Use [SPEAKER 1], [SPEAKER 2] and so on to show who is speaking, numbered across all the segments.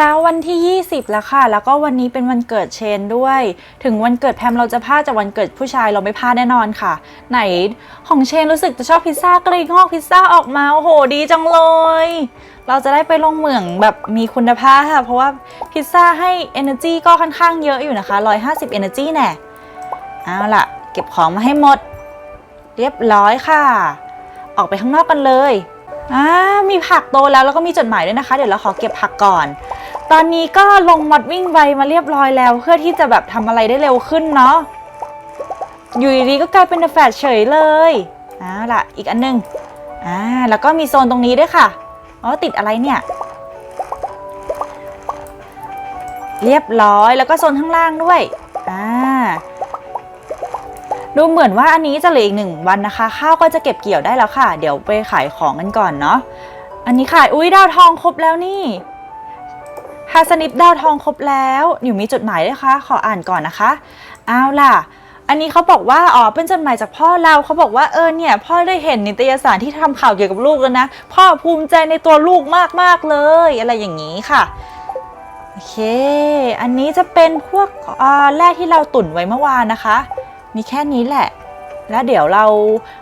[SPEAKER 1] ช้าวันที่ 20 แล้วค่ะ แล้วก็วันนี้เป็นวันเกิดเชนด้วย ถึงวันเกิดแพมเราจะพลาดจากวันเกิดผู้ชายเราไม่พลาดแน่นอนค่ะ ไหนของเชนรู้สึกจะชอบพิซซ่าก็เลยงอกพิซซ่าออกมา โอ้โห ดีจังเลย เราจะได้ไปลงเหมืองแบบมีคุณภาพค่ะเพราะว่าพิซซ่าให้ energy ก็ค่อนข้างเยอะอยู่นะคะ 150 energy แน่ เอาล่ะ เก็บของมาให้หมด เรียบร้อยค่ะ ออกไปข้างนอกกันเลยอ่ามีผักโตแล้วแล้วก็มีจดหมายด้วยนะคะ เดี๋ยวเราขอเก็บผักก่อน ตอนนี้ก็ลงมอดวิ่งไวมาเรียบร้อยแล้ว เพื่อที่จะแบบทำอะไรได้เร็วขึ้นเนาะอยู่ดีๆก็กลายเป็นเดอะแฟลชเฉยเลยเอาล่ะอีกอันหนึงอ่าแล้วก็มีโซนตรงนี้ด้วยค่ะอ๋อติดอะไรเนี่ย เรียบร้อยแล้วก็โซนข้างล่างด้วยอ่าดูเหมือนว่าอันนี้จะเหลืออีกหนึ่งวันนะคะ ข้าวก็จะเก็บเกี่ยวได้แล้วค่ะ เดี๋ยวไปขายของกันก่อนเนาะอันนี้ขายอุ้ยดาวทองครบแล้วนี่ ฮาสนิปดาวทองครบแล้วอยู่มีจดหมายด้วยคะ ขออ่านก่อนนะคะ เอาล่ะ อันนี้เขาบอกว่าอ๋อเป็นจดหมายจากพ่อเราเขาบอกว่าเออเนี่ย พ่อได้เห็นนิตยสารที่ทำข่าวเกี่ยวกับลูกแล้วนะ พ่อภูมิใจในตัวลูกมากๆเลย อะไรอย่างนี้ค่ะโอเค อันนี้จะเป็นพวกอ่าแร่ที่เราตุ่นไว้เมื่อวานนะคะ มีแค่นี้แหละ แล้วเดี๋ยวเรา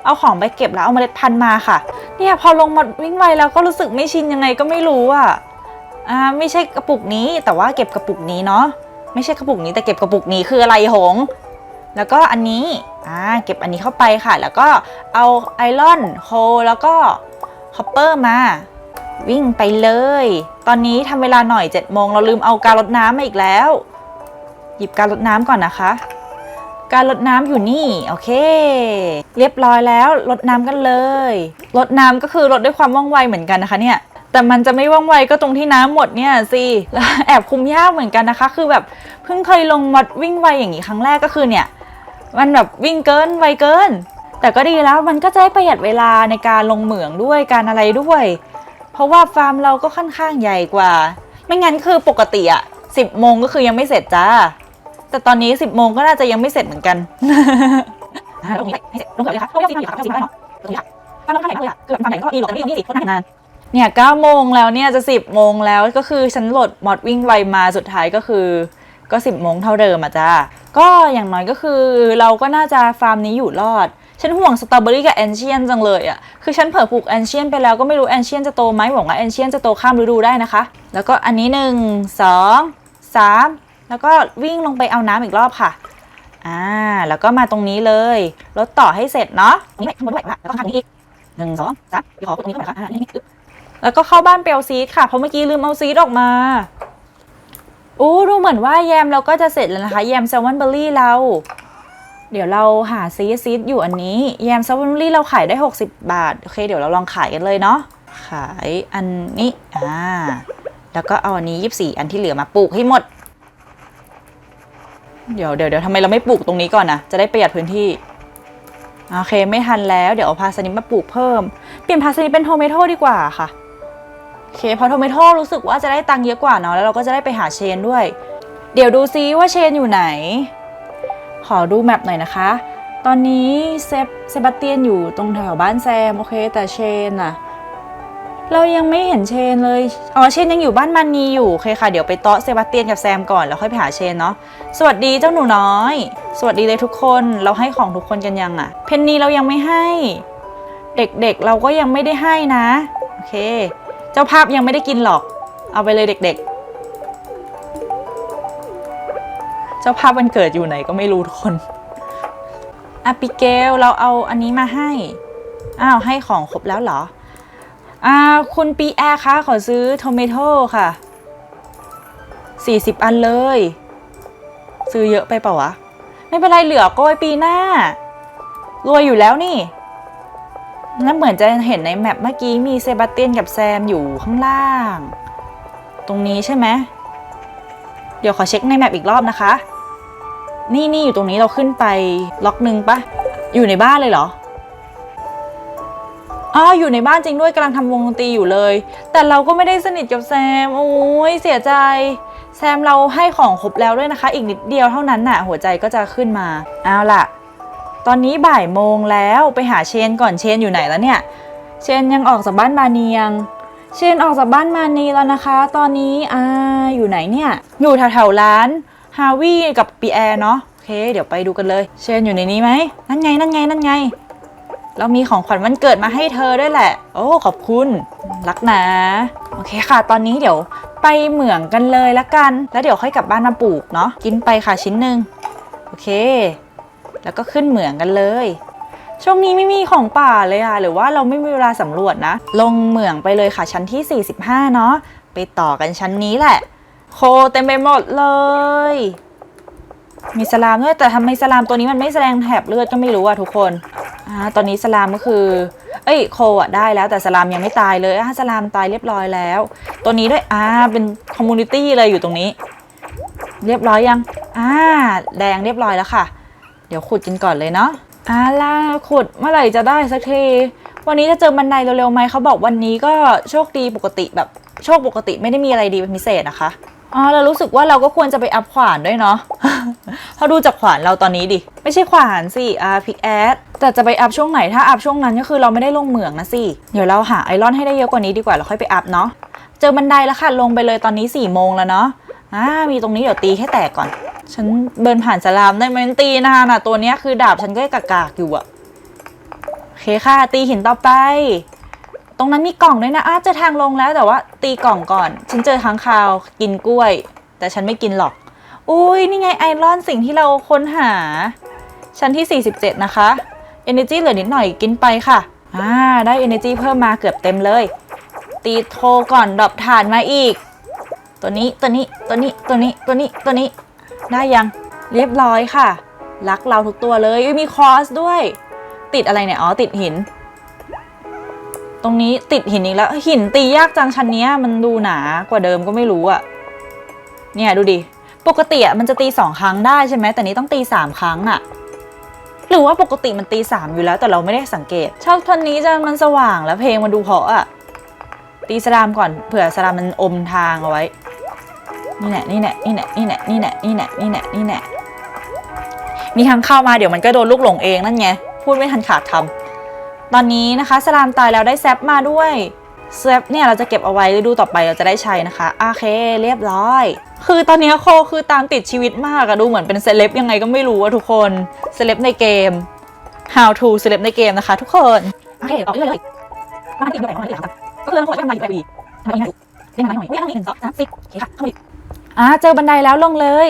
[SPEAKER 1] เอาของไปเก็บแล้วเอาเมล็ดพันธุ์มาค่ะ เนี่ยพอลงมาวิ่งไวแล้วก็รู้สึกไม่ชินยังไงก็ไม่รู้อะ อ่าไม่ใช่กระปุกนี้แต่ว่าเก็บกระปุกนี้เนาะไม่ใช่กระปุกนี้แต่เก็บกระปุกนี้คืออะไรหง แล้วก็อันนี้อ่าเก็บอันนี้เข้าไปค่ะ แล้วก็เอาไอรอนโคแล้วก็คอปเปอร์มา วิ่งไปเลย ตอนนี้ทำเวลาหน่อย7จ็ดโมงเราลืมเอาการรดน้ำมาอีกแล้ว หยิบการรดน้ำก่อนนะคะ การลดน้ำอยู่นี่โอเค เรียบร้อยแล้วลดน้ำกันเลยลดน้ำก็คือลดด้วยความว่องไวเหมือนกันนะคะเนี่ย แต่มันจะไม่ว่องไวก็ตรงที่น้ำหมดเนี่ยสิแล้วแอบคุมยากเหมือนกันนะคะ คือแบบเพิ่งเคยลงมอดวิ่งไวอย่างนี้ครั้งแรกก็คือเนี่ย มันแบบวิ่งเกินไวเกิน แต่ก็ดีแล้วมันก็จะได้ประหยัดเวลาในการลงเหมืองด้วยการอะไรด้วย เพราะว่าฟาร์มเราก็ค่อนข้างใหญ่กว่า ไม่งั้นคือปกติอะสิบโมงก็คือยังไม่เสร็จจ้า แต่ตอนนี้10โมงก็น่าจะยังไม่เสร็จเหมือนกันลงนี้ให้เสร็จลงเกือบเลยค่ะลงเกือบสิบห้าอยู่ค่ะเก้าสิบห้าเนาะตรงนี้ค่ะฟังลงข้างไหนก็เลยเกือบฟังไหนก็ดีหรอกแต่ไม่ยอมยี่สิบคนนั่งนานเเนี่ย9โมงแล้วเนี่ยจะ10โมงแล้วก็คือฉันโหลดมอดวิ่งไวมาสุดท้ายก็คือ ก็10โมงเท่าเดิมอะจ้าก็อย่างน้อยก็คือเราก็น่าจะฟาร์มนี้อยู่รอด ฉันห่วงสตรอเบอรี่กับแอนเชียนจังเลยอะคือฉันเผลอปลูกแอนเชียนไปแล้วก็ไม่รู้แอนเชียนจะโตไหมหวังว่าแอนเชียนจะโตข้ามฤดูได้นะคะ แล้วก็อันนี้หนึ่งสองสามแล้วก็วิ่งลงไปเอาน้ำอีกรอบค่ะอ่าแล้วก็มาตรงนี้เลยรถต่อให้เสร็จเนาะนี่ไปข้างบนด้วยค่ะแล้วก็ข้างนี้อีกหนึ่งสองสามขอตรงนี้ก่อนค่ะอ่านี่นี่ แล้วก็เข้าบ้านเปลวซีดค่ะ เพราะเมื่อกี้ลืมเอาซีดออกมาอู้ดูเหมือนว่าแยมเราก็จะเสร็จแล้วนะคะแยมแซลมอนเบอร์รี่เรา เดี๋ยวเราหาซีดซีดอยู่อันนี้แยมแซลมอนเบอร์รี่เราขายได้ 60 บาท โอเคเดี๋ยวเราลองขายกันเลยเนาะ ขายอันนี้ อ่า แล้วก็เอาอันนี้ 24 อันที่เหลือมาปลูกให้หมด เดี๋ยวเดี๋ยวเดี๋ยวทำไมเราไม่ปลูกตรงนี้ก่อนนะจะได้ประหยัดพื้นที่ โอเคไม่ทันแล้ว เดี๋ยวเอาพาสนิปมาปลูกเพิ่ม เปลี่ยนพาสนิปเป็นโทเมโตดีกว่าค่ะ เคเพอโทเมโต้รู้สึกว่าจะได้ตังค์เยอะกว่าเนาะแล้วเราก็จะได้ไปหาเชนด้วย เดี๋ยวดูซิว่าเชนอยู่ไหน ขอดูแมปหน่อยนะคะ ตอนนี้เซฟเซบาเตียนอยู่ตรงแถวบ้านแซมโอเคแต่เชนอะเรายังไม่เห็นเชนเลย อ๋อ เชนยังอยู่บ้านมันนีอยู่โอเคค่ะ เดี๋ยวไปเตาะเซบาสเตียนกับแซมก่อน แล้วค่อยไปหาเชนเนาะ สวัสดีเจ้าหนูน้อย สวัสดีเลยทุกคน เราให้ของทุกคนกันยังอะเพนนีเรายังไม่ให้ เด็กๆเราก็ยังไม่ได้ให้นะ โอเค เจ้าภาพยังไม่ได้กินหรอก เอาไปเลยเด็ก ๆ เจ้าภาพวันเกิดอยู่ไหนก็ไม่รู้ทุกคนอะปิเกลเราเอาอันนี้มาให้ อ้าว ให้ของครบแล้วเหรอ อ่า คุณปีแอร์คะ ขอซื้อโทเมโต้ค่ะ 40 อันเลย ซื้อเยอะไปเปล่าวะ ไม่เป็นไรเหลือก็ไว้ปีหน้ารวยอยู่แล้วนี่ แล้วเหมือนจะเห็นในแมปเมื่อกี้มีเซบาสเตียนกับแซมอยู่ข้างล่าง ตรงนี้ใช่ไหมเดี๋ยวขอเช็คในแมปอีกรอบนะคะ นี่นี่อยู่ตรงนี้เราขึ้นไปล็อกหนึ่งปะอยู่ในบ้านเลยเหรออ๋ออยู่ในบ้านจริงด้วยกำลังทำวงดนตรีอยู่เลย แต่เราก็ไม่ได้สนิทกับแซม โอ้ยเสียใจ แซมเราให้ของครบแล้วด้วยนะคะ อีกนิดเดียวเท่านั้นน่ะ หัวใจก็จะขึ้นมา เอาล่ะ ตอนนี้บ่ายโมงแล้วไปหาเชนก่อนเชนอยู่ไหนแล้วเนี่ย เชนยังออกจากบ้านมาเนียง เชนออกจากบ้านมานีแล้วนะคะ ตอนนี้อ่าอยู่ไหนเนี่ย อยู่แถวๆร้านฮาวิกับปีแอร์เนาะโอเค เดี๋ยวไปดูกันเลย เชนอยู่ในนี้ไหมนั่นไงนั่นไงนั่นไง เรามีของขวัญวันเกิดมาให้เธอด้วยแหละ โอ้ขอบคุณรักนะโอเคค่ะ ตอนนี้เดี๋ยวไปเหมืองกันเลยละกัน แล้วเดี๋ยวค่อยกลับบ้านมาปลูกเนาะกินไปค่ะชิ้นหนึ่งโอเค แล้วก็ขึ้นเหมืองกันเลย ช่วงนี้ไม่มีของป่าเลยอะหรือว่าเราไม่มีเวลาสำรวจนะ ลงเหมืองไปเลยค่ะชั้นที่ 45 เนาะไปต่อกันชั้นนี้แหละ โคเต็มไปหมดเลย มีสลามด้วยแต่ทำไมสลามตัวนี้มันไม่แสดงแถบเลือดก็ไม่รู้อะทุกคนอ่าตอนนี้สลามก็คือเอ้ยโคอะได้แล้วแต่สลามยังไม่ตายเลยอะสลามตายเรียบร้อยแล้ว ตัวนี้ด้วยอ่าเป็นคอมมูนิตี้เลยอยู่ตรงนี้ เรียบร้อยยังอ่าแดงเรียบร้อยแล้วค่ะ เดี๋ยวขุดกันก่อนเลยเนาะอ่าล่ะขุดเมื่อไหร่จะได้สักที วันนี้จะเจอบันไดเร็วๆไหมเขาบอกวันนี้ก็โชคดีปกติแบบโชคปกติไม่ได้มีอะไรดีเป็นพิเศษนะคะอ๋อเรารู้สึกว่าเราก็ควรจะไปอัพขวานด้วยเนาะเพราะดูจากขวานเราตอนนี้ดิ ไม่ใช่ขวานสิอ่าพิกแอดแต่จะไปอัพช่วงไหนถ้าอัพช่วงนั้นก็คือเราไม่ได้ลงเหมืองนะสิ เดี๋ยวเราหาไอรอนให้ได้เยอะกว่านี้ดีกว่าแล้วค่อยไปอัพเนาะ เจอบันไดแล้วค่ะลงไปเลยตอนนี้4ี่โมงแล้วเนาะ อ่ามีตรงนี้เดี๋ยวตีให้แตกก่อน ฉันเบินผ่านสลามได้ไหมมันตีนานอะ ตัวเนี้ยคือดาบฉันก็กากๆอยู่อะโอเคค่ะ ตีหินต่อไป ตรงนั้นมีกล่องด้วยนะอาจอทางลงแล้วแต่ว่า ตีกล่องก่อน ฉันเจอค้างคาวกินกล้วย แต่ฉันไม่กินหรอก อุ้ยนี่ไงไอรอนสิ่งที่เราค้นหา ชั้นที่ 47 นะคะ Energy เหลือนิดหน่อยกินไปค่ะอ่าได้ Energy เพิ่มมาเกือบเต็มเลย ตีโทก่อนดรอปฐานมาอีก ตัวนี้ตัวนี้ตัวนี้ตัวนี้ตัวนี้ตัวนี้ ได้ยังเรียบร้อยค่ะ รักเราทุกตัวเลยมีคอสด้วย ติดอะไรเนี่ย อ๋อ ติดหิน ตรงนี้ติดหินอีกแล้ว หินตียากจังชั้นเนี้ยมันดูหนากว่าเดิมก็ไม่รู้อะเนี่ยดูดิ ปกติอะมันจะตีสองครั้งได้ใช่ไหม แต่นี้ต้องตีสามครั้งอะหรือว่าปกติมันตีสามอยู่แล้วแต่เราไม่ได้สังเกต ชอบทันนี้จะมันสว่างแล้วเพลงมันดูเพาะอะตีสลามก่อนเผื่อสลามมันอมทางเอาไว้ นี่แหละนี่แหละนี่แหละนี่แหละนี่แหละนี่แหละนี่แหละนี่แหละมีทางเข้ามาเดี๋ยวมันก็โดนลูกหลงเองนั่นไงพูดไม่ทันขาดคำตอนนี้นะคะสลามตายแล้วได้แซปมาด้วยแซปเนี่ยเราจะเก็บเอาไว้ฤดูต่อไปเราจะได้ใช้นะคะโอเค เรียบร้อย คือตอนนี้โคคือตามติดชีวิตมากอะดูเหมือนเป็นเซเลบยังไงก็ไม่รู้อะทุกคนเซเลบในเกม how to เซเลบในเกมนะคะ ทุกคนโอเคต่อเรื่อยๆมาที่ไหนมาที่หลังก็คือเราขอให้ทำมาอยู่แบบดีทำมาอีกหน่อยเล่นมาหน่อยไม่ต้องมีหนึ่งสองสามสิบโอเคค่ะเข้ามา อ่าเจอบันไดแล้วลงเลย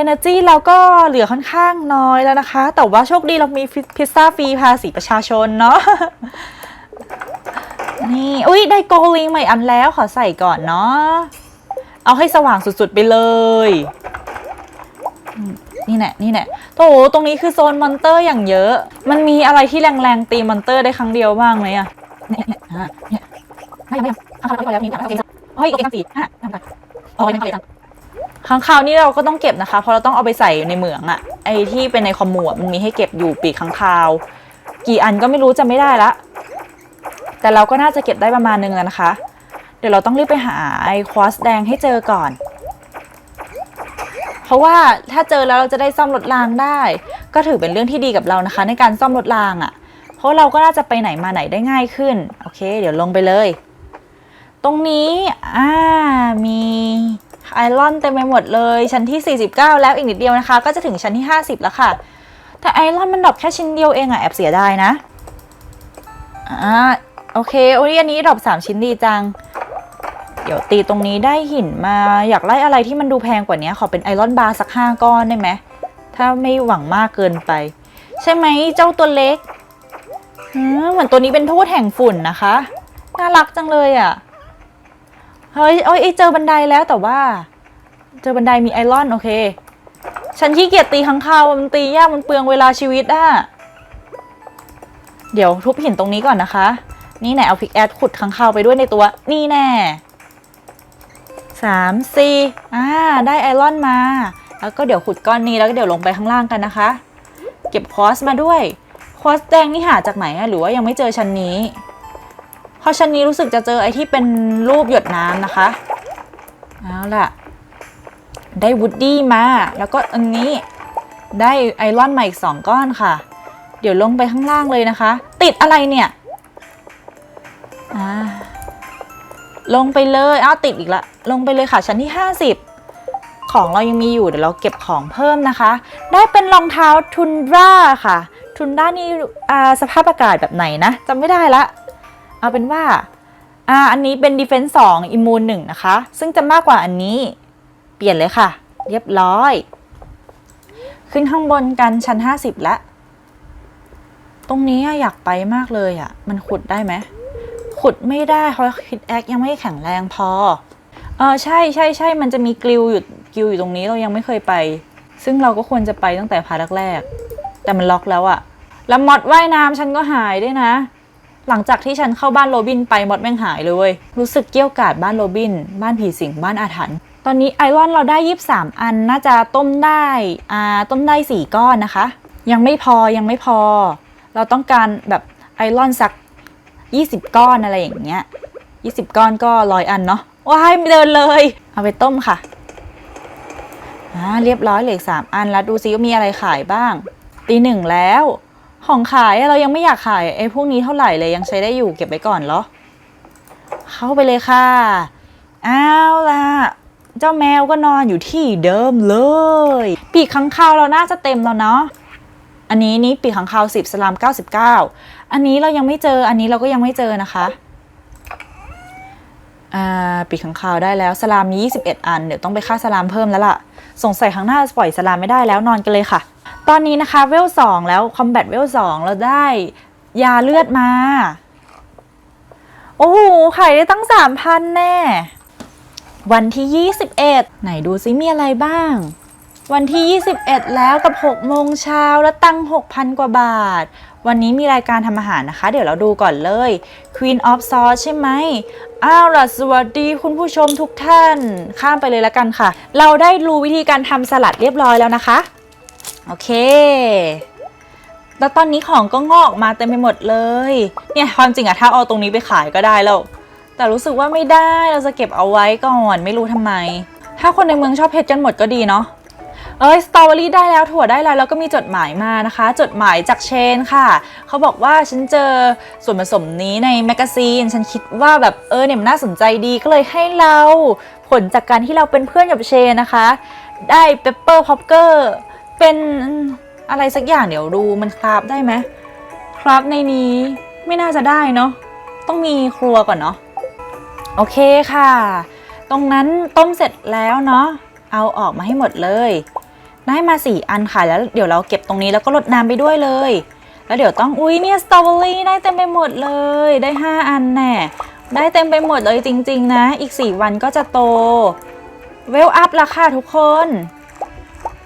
[SPEAKER 1] Energy เราก็เหลือค่อนข้างน้อยแล้วนะคะ แต่ว่าโชคดีเรามีพิซซ่าฟรีภาษีประชาชนเนาะนี่ อุ้ยได้โกลิงใหม่อันแล้วขอใส่ก่อนเนาะเอาให้สว่างสุดๆไปเลย นี่แหละนี่แหละโถตรงนี้คือโซนมอนเตอร์อย่างเยอะ มันมีอะไรที่แรงๆตีมอนเตอร์ได้ครั้งเดียวบ้างไหมอะเนี่ยเนี่ยเนี่ยไม่ยังไม่ยังเอาไปแล้วมีแบบเฮ้ยโอเคตั้งสี่ห้าทำไป เอาไปทำไปทำค้างคาวนี่เราก็ต้องเก็บนะคะเพราะเราต้องเอาไปใส่ในเหมืองอะไอที่เป็นในคอมมูอะมันมีให้เก็บอยู่ปีกค้างคาว กี่อันก็ไม่รู้จะไม่ได้ละ แต่เราก็น่าจะเก็บได้ประมาณนึงแล้วนะคะ เดี๋ยวเราต้องรีบไปหาไอ้ควอสแดงให้เจอก่อน เพราะว่าถ้าเจอแล้วเราจะได้ซ่อมรถรางได้ ก็ถือเป็นเรื่องที่ดีกับเรานะคะ ในการซ่อมรถรางอะเพราะเราก็น่าจะไปไหนมาไหนได้ง่ายขึ้นโอเค เดี๋ยวลงไปเลย ตรงนี้อ่ามีไอรอนเต็มไปหมดเลย ชั้นที่ 49 แล้วอีกนิดเดียวนะคะ ก็จะถึงชั้นที่ 50 แล้วค่ะ แต่ไอรอนมันดรอปแค่ชิ้นเดียวเองอะแอบเสียดายนะอ่าโอเคโอ้ยอันนี้ดรอปสามชิ้นดีจัง เดี๋ยวตีตรงนี้ได้หินมาอยากไล่อะไรที่มันดูแพงกว่านี้ขอเป็นไอรอนบาร์สักห้าก้อนได้ไหมถ้าไม่หวังมากเกินไป ใช่ไหมเจ้าตัวเล็กเหมือนตัวนี้เป็นทูตแห่งฝุ่นนะคะ น่ารักจังเลยอะ่ะ เฮ้ยเอ้ยเจอบันไดแล้วแต่ว่า เจอบันไดมีไอรอนโอเค ฉันขี้เกียจตีข้างคาวมันตียากมันเปลืองเวลาชีวิตอะเดี๋ยวทุบหินตรงนี้ก่อนนะคะ นี่แน่เอาพิกแอดขุดค้างคาวไปด้วยในตัว นี่แน่สามสี่อ่าได้ไอรอนมา แล้วก็เดี๋ยวขุดก้อนนี้แล้วก็เดี๋ยวลงไปข้างล่างกันนะคะ เก็บคอสมาด้วยคอสแดงนี่หาจากไหนอะหรือว่ายังไม่เจอชั้นนี้ เพราะชั้นนี้รู้สึกจะเจอไอที่เป็นรูปหยดน้ำนะคะ เอาล่ะ ได้วูดดี้มา แล้วก็อันนี้ได้ไอรอนมาอีกสองก้อนค่ะ เดี๋ยวลงไปข้างล่างเลยนะคะ ติดอะไรเนี่ยอ่าลงไปเลยอ้าวติดอีกละลงไปเลยค่ะชั้นที่ 50 ของเรายังมีอยู่เดี๋ยวเราเก็บของเพิ่มนะคะ ได้เป็นรองเท้าทุนร่าค่ะ ทุนร่านี่สภาพอากาศแบบไหนนะจำไม่ได้ละ เอาเป็นว่าอ่าอันนี้เป็น Defense 2 Immune 1 นะคะ ซึ่งจะมากกว่าอันนี้ เปลี่ยนเลยค่ะ เรียบร้อย ขึ้นข้างบนกันชั้น 50 แล้ว ตรงนี้อยากไปมากเลยอะมันขุดได้ไหม ขุดไม่ได้เพราะคิดแอคยังไม่แข็งแรงพอ เออใช่ใช่ใช่มันจะมีกลิวอยู่กลิวอยู่ตรงนี้เรายังไม่เคยไป ซึ่งเราก็ควรจะไปตั้งแต่พาร์ทแรก แต่มันล็อกแล้วอะ แล้วมอดว่ายน้ำฉันก็หายด้วยนะ หลังจากที่ฉันเข้าบ้านโรบินไปมดแม่งหายเลยเว้ยรู้สึกเกี้ยวกาดบ้านโรบิน บ้านผีสิงบ้านอาถรรพ์ตอนนี้ไอรอนเราได้ 23 อันน่าจะต้มได้อ่าต้มได้ 4 ก้อนนะคะ ยังไม่พอยังไม่พอ เราต้องการแบบไอรอนสัก 20 ก้อนอะไรอย่างเงี้ย 20 ก้อนก็ร้อยอันเนาะว้ายไม่เดินเลย เอาไปต้มค่ะอ่าเรียบร้อยเหลือสามอันแล้วดูซิว่ามีอะไรขายบ้าง ตีหนึ่งแล้ว ของขายเรายังไม่อยากขายไอ้พวกนี้เท่าไหร่เลยยังใช้ได้อยู่เก็บไว้ก่อนเหรอ เข้าไปเลยค่ะ อ้าวล่ะ เจ้าแมวก็นอนอยู่ที่เดิมเลย ปีกค้างคาวเราน่าจะเต็มแล้วเนาะอันนี้นี่ปีกค้างคาว10สลาม99อันนี้เรายังไม่เจออันนี้เราก็ยังไม่เจอนะคะอ่าปีกค้างคาวได้แล้วสลามมี21 อัน เดี๋ยวต้องไปค่าสลามเพิ่มแล้วล่ะ สงสัยครั้งหน้าจะปล่อยสลามไม่ได้แล้วนอนกันเลยค่ะ ตอนนี้นะคะเวลสองแล้วคอมแบทเวลสองเราได้ยาเลือดมา โอ้โหขายได้ตั้งสามพันแน่ วันที่ 21 ไหนดูซิมีอะไรบ้าง วันที่ 21 แล้วกับ6โมงเช้าแล้วตั้ง6,000 กว่าบาท วันนี้มีรายการทำอาหารนะคะ เดี๋ยวเราดูก่อนเลย Queen of Sauce ใช่ไหมอ้าวล่ะสวัสดีคุณผู้ชมทุกท่าน ข้ามไปเลยแล้วกันค่ะ เราได้รู้วิธีการทำสลัดเรียบร้อยแล้วนะคะ โอเค แล้วตอนนี้ของก็งอกมาเต็มไปหมดเลย เนี่ยความจริงอะถ้าเอาตรงนี้ไปขายก็ได้แล้ว แต่รู้สึกว่าไม่ได้เราจะเก็บเอาไว้ก่อนไม่รู้ทำไม ถ้าคนในเมืองชอบเพชรกันหมดก็ดีเนาะเอ้ยสตรอเบอรี่ได้แล้วถั่วได้แล้วแล้วก็มีจดหมายมานะคะ จดหมายจากเชนค่ะ เขาบอกว่าฉันเจอส่วนผสมนี้ในแมกกาซีน ฉันคิดว่าแบบเออเนี่ยมันน่าสนใจดีก็เลยให้เราผลจากการที่เราเป็นเพื่อนกับเชนนะคะ ได้เปปเปอร์พ็อปเกอร์ เป็นอะไรสักอย่างเดี๋ยวดูมันคราฟได้ไหมคราฟในนี้ไม่น่าจะได้เนาะต้องมีครัวก่อนเนาะโอเคค่ะ ตรงนั้นต้มเสร็จแล้วเนาะเอาออกมาให้หมดเลย ได้มาสี่อันค่ะแล้วเดี๋ยวเราเก็บตรงนี้แล้วก็ลดน้ำไปด้วยเลย แล้วเดี๋ยวต้องอุ้ยเนี่ยสตรอเบอรี่ได้เต็มไปหมดเลย ได้ 5 อันแน่ได้เต็มไปหมดเลยจริง ๆ นะ อีก 4 วันก็จะโต เวลอัพละค่ะทุกคน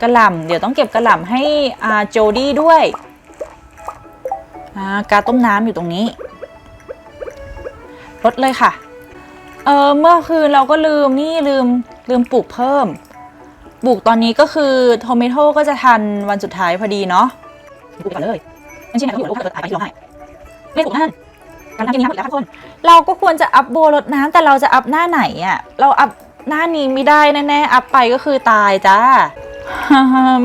[SPEAKER 1] กระหล่ำเดี๋ยวต้องเก็บกระหล่ำให้อาโจดี้ด้วยากาต้มน้ำอยู่ตรงนี้ลดเลยค่ะ เออเมื่อคืนเราก็ลืมนี่ลืมลืมปลูกเพิ่ม ปลูกตอนนี้ก็คือโทเมโต้ก็จะทันวันสุดท้ายพอดีเนาะปลูกก่อนเลยไม่ใช่ไหนก็อยู่ลูกเกิดตายไปที่ร้องไห้ไม่ถูกนั่นการทำแค่นี้ครับอีกแล้วทุกคน เราก็ควรจะอัพโบรดน้ำแต่เราจะอัพหน้าไหนอะเราอัพหน้านี้ไม่ได้แน่ๆ อัพไปก็คือตายจ้า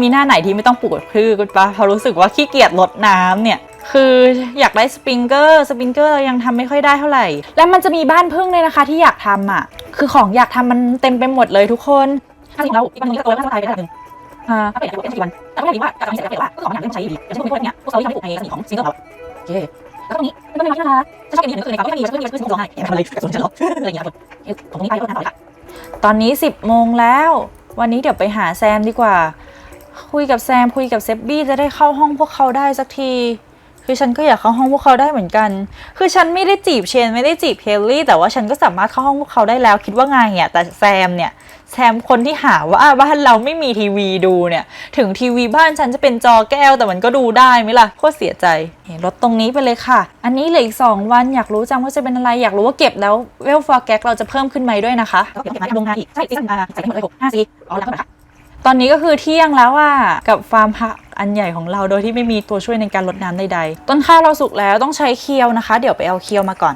[SPEAKER 1] มีหน้าไหนที่ไม่ต้องปลูกพืชกันปะเพราะรู้สึกว่าขี้เกียจรดน้ำเนี่ย คืออยากได้สปริงเกอร์ สปริงเกอร์เรายังทำไม่ค่อยได้เท่าไหร่ แล้วมันจะมีบ้านพึ่งเลยนะคะที่อยากทำอะ คือของอยากทำมันเต็มไปหมดเลยทุกคนถ้าจริงเราอีกวันนึงก็โตแล้วก็ตายไปได้ระดับหนึ่งอ่าถ้าเป็นอย่างนี้วันแต่ก็ไม่ได้ว่าการทำเสร็จแล้วว่าของอย่างนี้ใช้ดีอย่างเช่นพวกนี้พวกโซลี่ทำให้ปลูกในสนิทของซิงเกิลเราโอเคแล้วก็ตรงนี้เป็นต้นไม้ที่น่ารักจะชอบกินอย่างนี้คือในกาแฟไม่มีฉันก็มีฉันก็มีร้องไห้แอบทำอะไรกับสนฉันหรออะไรอย่างเงี้ยตรงนี้ไปก็น่าต่อค่ะตอนนี้10โมงแล้ว วันนี้เดี๋ยวไปหาแซมดีกว่า คุยกับแซมคุยกับเซบบี้จะได้เข้าห้องพวกเขาได้สักที คือฉันก็อยากเข้าห้องพวกเขาได้เหมือนกัน คือฉันไม่ได้จีบเชนไม่ได้จีบเฮลลี่ แต่ว่าฉันก็สามารถเข้าห้องพวกเขาได้แล้ว คิดว่าไงอะแต่แซมเนี่ยแซมคนที่หาว่าบ้านเราไม่มีทีวีดูเนี่ย ถึงทีวีบ้านฉันจะเป็นจอแก้วแต่มันก็ดูได้ไหมล่ะโคตรเสียใจเห็นรถตรงนี้ไปเลยค่ะ อันนี้เหลืออีก 2 วันอยากรู้จังว่าจะเป็นอะไร อยากรู้ว่าเก็บแล้วเวลฟอร์แกเราจะเพิ่มขึ้นไหมด้วยนะคะ
[SPEAKER 2] ก็เก็บมาโรงงานอีกใช่ซีซั่นมาใส่ทั้งหมดเลยหกห้าซีอ๋อแล้วก็ค่ะ
[SPEAKER 1] ตอนนี้ก็คือเที่ยงแล้วอะกับฟาร์มผัก อันใหญ่ของเราโดยที่ไม่มีตัวช่วยในการลดน้ำใดๆ ต้นข้าวเราสุกแล้วต้องใช้เคียวนะคะ เดี๋ยวไปเอาเคียวมาก่อน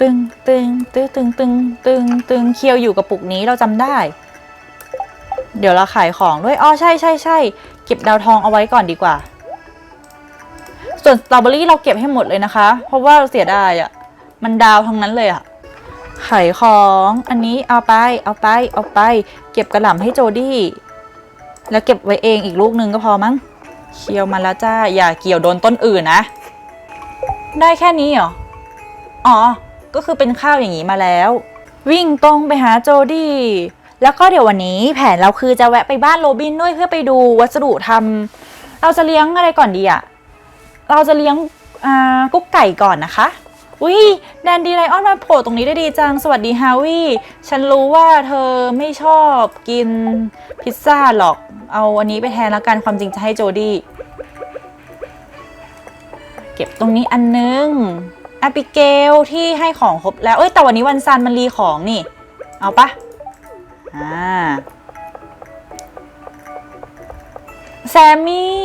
[SPEAKER 1] ตึงตึงตึงตึงตึงตึงตึงเคียวอยู่กับปุกนี้เราจำได้ เดี๋ยวเราขายของด้วยอ๋อใช่ใช่ใช่เก็บดาวทองเอาไว้ก่อนดีกว่า ส่วนสตรอเบอรี่เราเก็บให้หมดเลยนะคะ เพราะว่าเราเสียดายอะมันดาวทั้งนั้นเลยอะขายของอันนี้เอาไปเอาไปเอาไป เก็บกระหล่ำให้โจดี้ แล้วเก็บไว้เองอีกลูกหนึ่งก็พอมั้งเคี่ยวมาแล้วจ้า อย่าเกี่ยวโดนต้นอื่นนะ ได้แค่นี้เหรอ อ๋อ ก็คือเป็นข้าวอย่างนี้มาแล้ว วิ่งตรงไปหาโจดี้แล้วก็เดี๋ยววันนี้แผนเราคือจะแวะไปบ้านโรบินด้วยเพื่อไปดูวัสดุทำเราจะเลี้ยงอะไรก่อนดีอะเราจะเลี้ยงกุ๊กไก่ก่อนนะคะ อุ้ยแดนดีไลออนมาโผล่ตรงนี้ได้ดีจัง สวัสดีฮาวิฉันรู้ว่าเธอไม่ชอบกินพิซซ่าหรอก เอาอันนี้ไปแทนแล้วกันความจริงจะให้โจดี้เก็บตรงนี้อันนึงอปิเกลที่ให้ของครบแล้วเอ้ยแต่วันนี้วันซันมันรีของนี่ เอาปะอ่าแซมมี่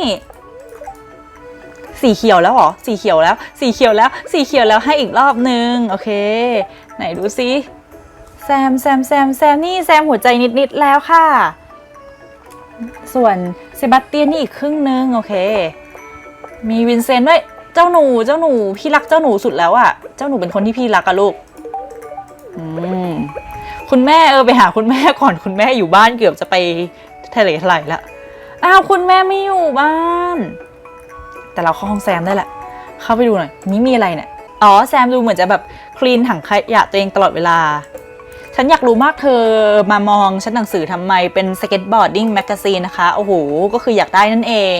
[SPEAKER 1] สีเขียวแล้วหรอ สีเขียวแล้ว สีเขียวแล้ว สีเขียวแล้วให้อีกรอบนึง โอเค ไหนดูซิแซมแซมแซมแซมนี่แซมหัวใจนิดๆแล้วค่ะ ส่วนเซบาสเตียนนี่อีกครึ่งนึง โอเค มีวินเซนต์ด้วย เจ้าหนู เจ้าหนู พี่รักเจ้าหนูสุดแล้วอะเจ้าหนูเป็นคนที่พี่รักอะลูก อืม คุณแม่เออไปหาคุณแม่ก่อนคุณแม่อยู่บ้านเกือบจะไปทะเลถลายละ อ้าวคุณแม่ไม่อยู่บ้าน แต่เราเข้าห้องแซมได้แหละ เข้าไปดูหน่อยนี่มีอะไรเนี่ย อ๋อแซมดูเหมือนจะแบบคลีนถังขยะตัวเองตลอดเวลา ฉันอยากรู้มากเธอมามองชั้นหนังสือทำไมเป็นสเก็ตบอร์ดดิ้งแมกกาซีนนะคะ โอ้โห ก็คืออยากได้นั่นเอง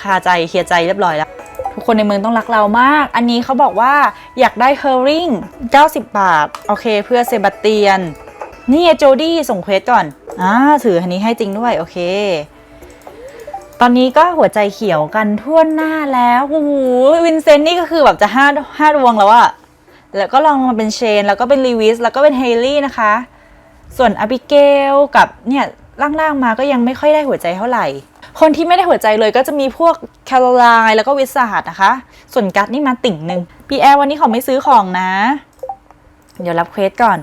[SPEAKER 1] คาใจเคลียร์ใจเรียบร้อยแล้ว ทุกคนในเมืองต้องรักเรามาก อันนี้เขาบอกว่าอยากได้เฮอร์ริง90 บาท โอเค เพื่อเซบาสเตียน นี่โจดี้ส่งเควสก่อนอ่าถืออันนี้ให้จริงด้วย โอเค ตอนนี้ก็หัวใจเขียวกันทั่วหน้าแล้วโอ้โหวินเซนต์นี่ก็คือแบบจะห้าห้าดวงแล้วอะแล้วก็ลองมาเป็นเชน แล้วก็เป็นลีวิส แล้วก็เป็นเฮลี่นะคะ ส่วนอบิเกลกับเนี่ยล่างๆมาก็ยังไม่ค่อยได้หัวใจเท่าไหร่ คนที่ไม่ได้หัวใจเลยก็จะมีพวกแคโรไลน์แล้วก็วิสาดนะคะ ส่วนกัตนี่มาติ่งหนึ่งพีแอร์วันนี้เขาไม่ซื้อของนะ เดี๋ยวรับเควสก่อน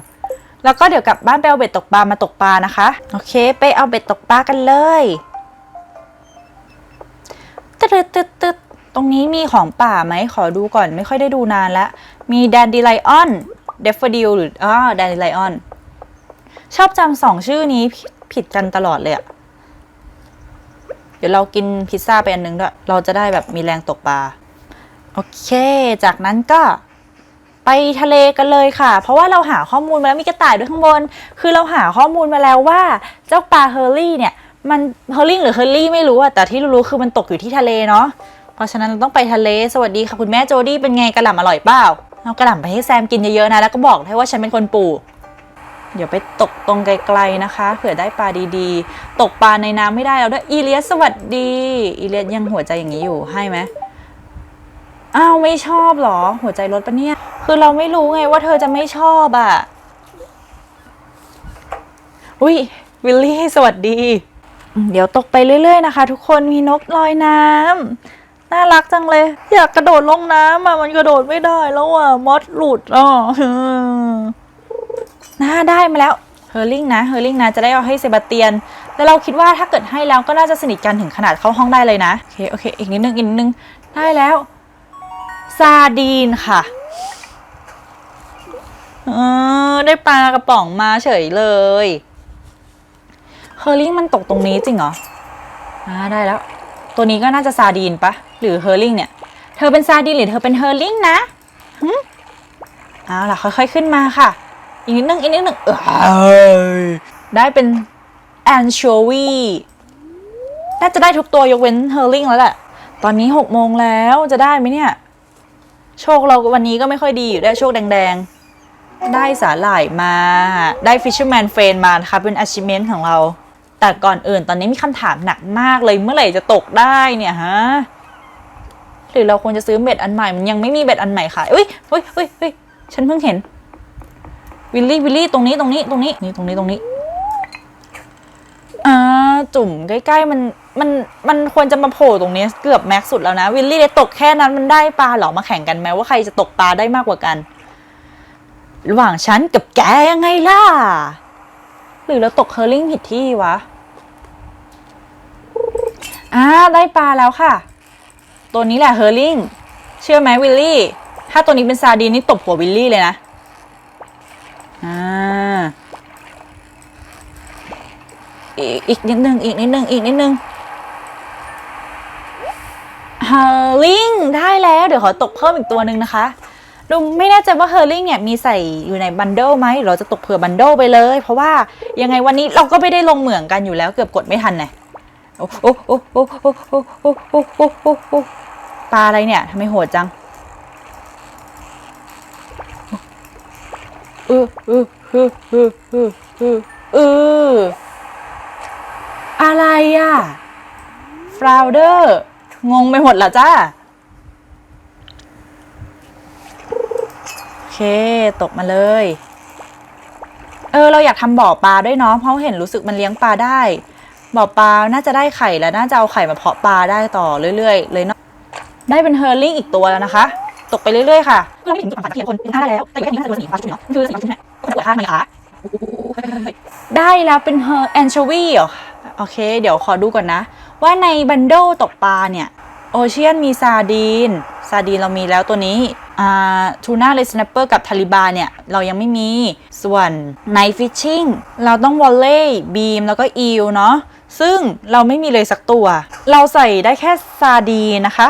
[SPEAKER 1] แล้วก็เดี๋ยวกลับบ้านไปเอาเบ็ดตกปลามาตกปลานะคะ โอเค ไปเอาเบ็ดตกปลากันเลย ตึ๊ดตึ๊ดตึ๊ดตรงนี้มีของป่าไหมขอดูก่อนไม่ค่อยได้ดูนานล้วมีแดนดีไลออนเดฟเฟอดิลหรืออ่าแดนดีไลออนชอบจำสองชื่อนี้ผิดผิดกันตลอดเลยอะเดี๋ยวเรากินพิซซ่าไปอันนึงด้วย เราจะได้แบบมีแรงตกปลา โอเค จากนั้นก็ไปทะเลกันเลยค่ะ เพราะว่าเราหาข้อมูลมาแล้วมีกระต่ายด้วยข้างบน คือเราหาข้อมูลมาแล้วว่าเจ้าปลาเฮอร์รี่เนี่ย มันเฮอร์รี่หรือเฮอร์รี่ไม่รู้อะแต่ที่รู้ๆคือมันตกอยู่ที่ทะเลเนาะเพราะฉะนั้นเราต้องไปทะเลสวัสดีค่ะคุณแม่โจดี้เป็นไงกระหล่ำอร่อยเปล่าเอากระหล่ำไปให้แซมกินเยอะๆนะแล้วก็บอกให้ว่าฉันเป็นคนปลูกเดี๋ยวไปตกตรงไกลๆนะคะเผื่อได้ปลาดีๆ ตกปลาในน้ำไม่ได้แล้วด้วยอีเลียสสวัสดีอีเลียสยังหัวใจอย่างนี้อยู่ให้ไหมอ้าวไม่ชอบเหรอ หัวใจลดปะเนี่ย คือเราไม่รู้ไงว่าเธอจะไม่ชอบอะ่ะอุ้ยวิลลี่สวัสดี เดี๋ยวตกไปเรื่อย ๆ นะคะ ทุกคนมีนกลอยน้ำน่ารักจังเลย อยากกระโดดลงน้ำอะมันกระโดดไม่ได้แล้วอะมดหลุดอะน่าได้มาแล้วเฮอร์ลิงนะเฮอร์ลิงนะจะได้เอาให้เซบาเตียน แล้วเราคิดว่าถ้าเกิดให้แล้วก็น่าจะสนิทกันถึงขนาดเข้าห้องได้เลยนะ โอเคโอเคอีกนิดนึงอีกนิดนึงได้แล้วซาดีนค่ะเออได้ปลากระป๋องมาเฉยเลย อร์ลิงมันตกตรงนี้จริงเหรออ่าได้แล้ว ตัวนี้ก็น่าจะซาดีนปะหรือเฮอร์ลิงเนี่ย เธอเป็นซาดีนหรือเธอเป็นเฮอร์ลิงนะหึเอาล่ะค่อยๆขึ้นมาค่ะ อีกนิดนึงอีกนิดนึงเอยได้เป็นแอนโชวีน่าจะได้ทุกตัวยกเว้นเฮอร์ลิงแล้วแหละ ตอนนี้หกโมงแล้วจะได้ไหมเนี่ย โชคเราวันนี้ก็ไม่ค่อยดีอยู่ได้โชคแดงๆ ได้สาหร่ายมา ได้ Fisherman f r i e n d มานะคะเป็น achievement ของเรา แต่ก่อนอื่นตอนนี้มีคำถามหนักมากเลยเมื่อไหร่จะตกได้เนี่ยฮะหรือเราควรจะซื้อเบ็ดอันใหม่มันยังไม่มีเบ็ดอันใหม่ขายอุ้ยอุ้ยอุ้ยอุ้ยฉันเพิ่งเห็นวิลลี่วิลลี่ตรงนี้ตรงนี้ตรงนี้นี่ตรงนี้ตรงนี้อ่าจุ่มใกล้ๆมันมันมันควรจะมาโผล่ตรงนี้เกือบแม็กสุดแล้วนะวิลลี่ได้ตกแค่นั้นมันได้ปลาหรอมาแข่งกันไหมว่าใครจะตกปลาได้มากกว่ากัน ระหว่างฉันกับแกยังไงล่ะ หรือเราตกเคอร์ลิงผิดที่วะอ่าได้ปลาแล้วค่ะ ตัวนี้แหละเฮอร์ลิงเชื่อไหมวิลลี่ ถ้าตัวนี้เป็นซาดีนนี่ตบหัววิลลี่เลยนะอ่าอีกอีกนิดนึงอีกนิดนึงอีกนิดนึงเฮอร์ลิงได้แล้ว เดี๋ยวขอตกเพิ่มอีกตัวหนึ่งนะคะ ดูไม่แน่ใจว่าเฮอร์ลิงเนี่ยมีใส่อยู่ในบันเดิลไหมเราจะตกเผื่อบันเดิลไปเลย เพราะว่ายังไงวันนี้เราก็ไม่ได้ลงเหมืองกันอยู่แล้วเกือบกดไม่ทันไงโอ้โอ้โอ้โอ้โอ้โอ้โอ้โอ้โอ้โอ้โอ้ปลาอะไรเนี่ยทำไมโหดจังเออเออเออเออเออเออเอออะไรอะฟลาวเดอร์งงไปหมดละจ้า โอ เค ตกมาเลย เออ เราอยากทำบ่อปลาด้วยเนาะเพราะเห็นรู้สึกมันเลี้ยงปลาได้ บ่อปลาน่าจะได้ไข่แล้วน่าจะเอาไข่มาเพาะปลาได้ต่อเรื่อยๆ เลยเนาะได้เป็นเฮอร์ลิงอีกตัวแล้วนะคะ ตกไปเรื่อยๆค่ะ
[SPEAKER 2] เราไม่ถึงจุดผ่นสักทีละคนเป็นห้าได้แล้วแต่ยังไม่ถึงห้จะเป็นสีฟ้าชุดเนาะคือสีฟ้าชุดเนี่ยก็จะปวดท่าไงคะ
[SPEAKER 1] ได้แล้วเป็นเฮอร์แอนโชวีเหรอโอเค เดี๋ยวขอดูก่อนนะ ว่าในบันโดตกปลาเนี่ย โอเชียนมีซาดีน ซาดีนเรามีแล้วตัวนี้ ทูน่าเลสเนปเปอร์กับทาลิบาเนี่ย เรายังไม่มี ส่วนไนฟิชชิ่งเราต้องวอลเล่บีมแล้วก็อีลเนาะซึ่งเราไม่มีเลยสักตัว เราใส่ได้แค่ซาดีนะคะ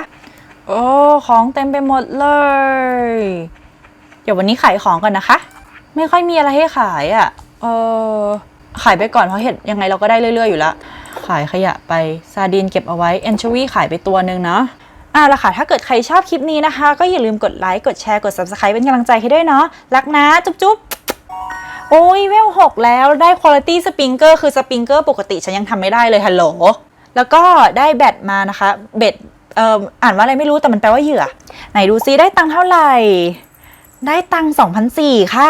[SPEAKER 1] โอ้ ของเต็มไปหมดเลย เดี๋ยววันนี้ขายของก่อนนะคะ ไม่ค่อยมีอะไรให้ขายอะ่ะ เออขายไปก่อนเพราะเห็ดยังไงเราก็ได้เรื่อยๆอยู่ล้วขายขยะไปซาดีนเก็บเอาไว้แอนชวีขายไปตัวหนึ่งเนาะ อะละค่ะ ถ้าเกิดใครชอบคลิปนี้นะคะ ก็อย่าลืมกดไลค์ กดแชร์ กด subscribe เป็นกำลังใจให้ด้วยเนาะ รักนะ จุ๊บจุ๊บโอ้ยเวลหกแล้ว ได้คุณ i t y Springer คือสปริงเกอร์ปกติฉันยังทำไม่ได้เลยฮัลโหล แล้วก็ได้แบตมานะคะ เบ็ดเอ่ออ่านว่าอะไรไม่รู้แต่มันแปลว่าเหยื่อ ไหนดูซิได้ตังค์เท่าไหร่ ได้ตังค์2,004ค่ะ